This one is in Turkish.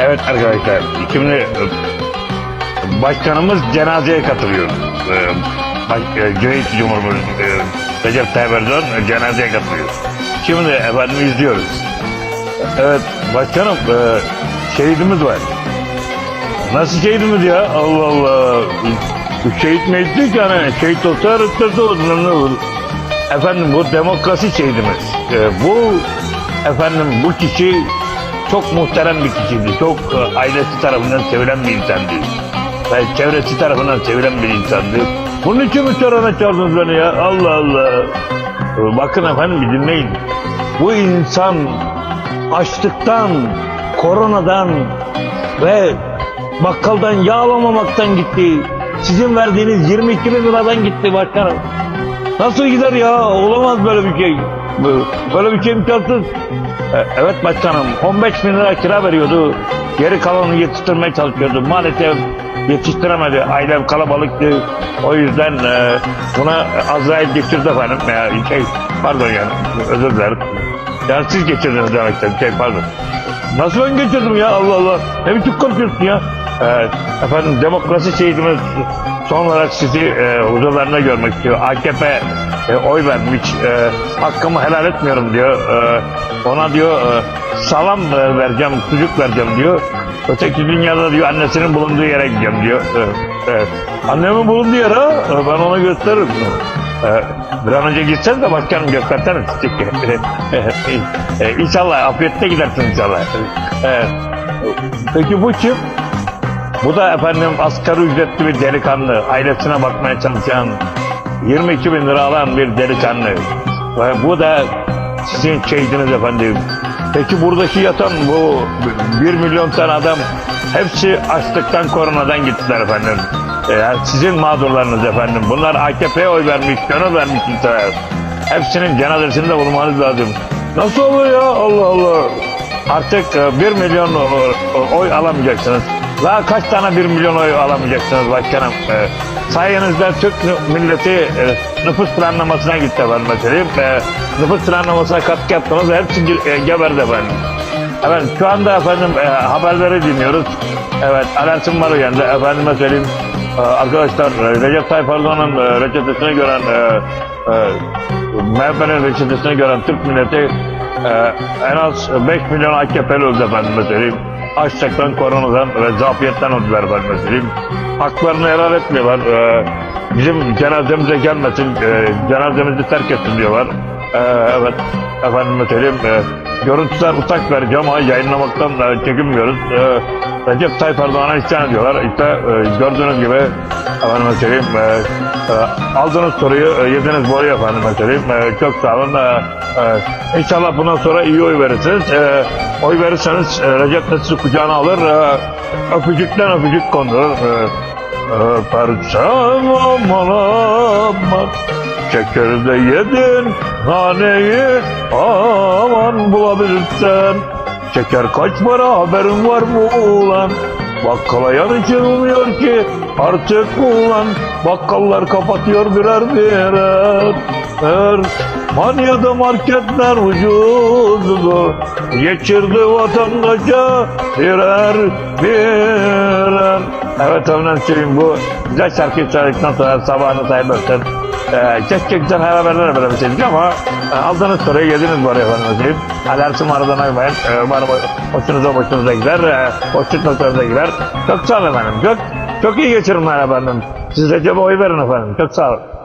Evet arkadaşlar, şimdi e, başkanımız cenazeye katılıyor. Baş, e, Cumhuriyet Cumhurbaşkanı e, Recep Tayyip Erdoğan e, cenazeye katılıyor. Şimdi efendim izliyoruz. Evet başkanım e, şehidimiz var. Nasıl şehidimiz ya? Allah Allah. Şehit meyit değil ki hani şehit olsa rütbesi olur. Efendim bu demokrasi şehidimiz. E, bu efendim bu kişi çok muhterem bir kişiydi. Çok e, ailesi tarafından sevilen bir insandı. Ve çevresi tarafından sevilen bir insandı. Bunun için mi törene çağırdınız beni ya? Allah Allah. E, Bakın efendim bir dinleyin. Bu insan açlıktan, koronadan ve bakkaldan yağlamamaktan gitti. Sizin verdiğiniz 22 bin liradan gitti başkanım. Nasıl gider ya? Olamaz böyle bir şey. Böyle bir şey imkansız. E, Evet başkanım 15 bin lira kira veriyordu. Geri kalanını yetiştirmeye çalışıyordu. Maalesef yetiştiremedi. Ailem kalabalıktı. O yüzden e, buna Azrail geçirdi efendim. Ya, şey, pardon yani özür dilerim. Yani siz geçirdiniz demekten. Şey pardon. Nasıl ben geçirdim ya Allah Allah. Ne biçim konuşuyorsun ya? Evet, efendim demokrasi şehidimiz son olarak sizi e, huzurlarına görmek istiyor. AKP e, oy vermiş. E, hakkımı helal etmiyorum diyor. E, ona diyor e, salam e, vereceğim, sucuk vereceğim diyor. Öteki dünyada diyor annesinin bulunduğu yere gideceğim diyor. E, e, annemin bulunduğu yere e, ben ona gösteririm. E, bir an önce gitseniz de başkanım gösterseniz. e, inşallah afiyette gidersin inşallah. E, peki bu kim? Bu da efendim asgari ücretli bir delikanlı. Ailesine bakmaya çalışan 22 bin lira alan bir delikanlı. Ve bu da sizin şehidiniz efendim. Peki buradaki yatan bu 1 milyon tane adam hepsi açlıktan koronadan gittiler efendim. Ee, sizin mağdurlarınız efendim. Bunlar AKP'ye oy vermiş, gönül vermiş insanlar. Hepsinin cenazesinde bulunmanız lazım. Nasıl olur ya Allah Allah. Artık e, 1 milyon e, oy alamayacaksınız. Daha kaç tane 1 milyon oy alamayacaksınız başkanım. E, sayenizde Türk milleti e, nüfus planlamasına gitti efendim mesela. E, nüfus planlamasına katkı yaptınız. Hepsi e, geberdi efendim. Evet şu anda efendim e, haberleri dinliyoruz. Evet alertim var uyandı. Efendime söyleyeyim. e, arkadaşlar Recep Tayyip Erdoğan'ın e, reçetesini gören e, e, MHP'nin reçetesini gören Türk milleti e, en az 5 milyon AKP'li öldü efendime söyleyeyim. Açlıktan, koronadan ve zafiyetten öldüler efendime söyleyeyim. Haklarını helal etmiyorlar. E, bizim cenazemize gelmesin, e, cenazemizi terk etsin diyorlar. E, evet efendime söyleyeyim. E, görüntüler utak verici ama yayınlamaktan e, çekinmiyoruz. E, Recep Tayyip Erdoğan'a isyan ediyorlar. İşte e, gördüğünüz gibi efendime söyleyeyim e, e, aldığınız soruyu e, yediniz boruyu efendime söyleyeyim. E, çok sağ olun. E, e, inşallah bundan sonra iyi oy verirsiniz. E, oy verirseniz e, Recep de sizi kucağına alır. E, öpücükten öpücük kondurur. E, Öpersem aman aman Şekerde yedin naneyi aman bulabilirsen Şeker kaç para? Haberin var mı ulan Bakkala yanışılmıyor ki artık ulan Bakkallar kapatıyor birer birer. Er, Manya'da marketler ucuzdur. Geçirdi vatandaşa birer birer. Evet efendim söyleyeyim bu güzel şarkıyı söyledikten sonra sabahını sayılırken ee, keşke güzel haberler verebilseydik ama e, aldığınız soruyu yediniz bu araya efendim söyleyeyim. Alertim aradan aymayın. Ee, umarım hoşunuza hoşunuza gider. E, hoşnut noktalarına gider. Çok sağ olun efendim. Çok, çok iyi geçirimler efendim. Siz Recep'e oy verin efendim. Çok sağ olun.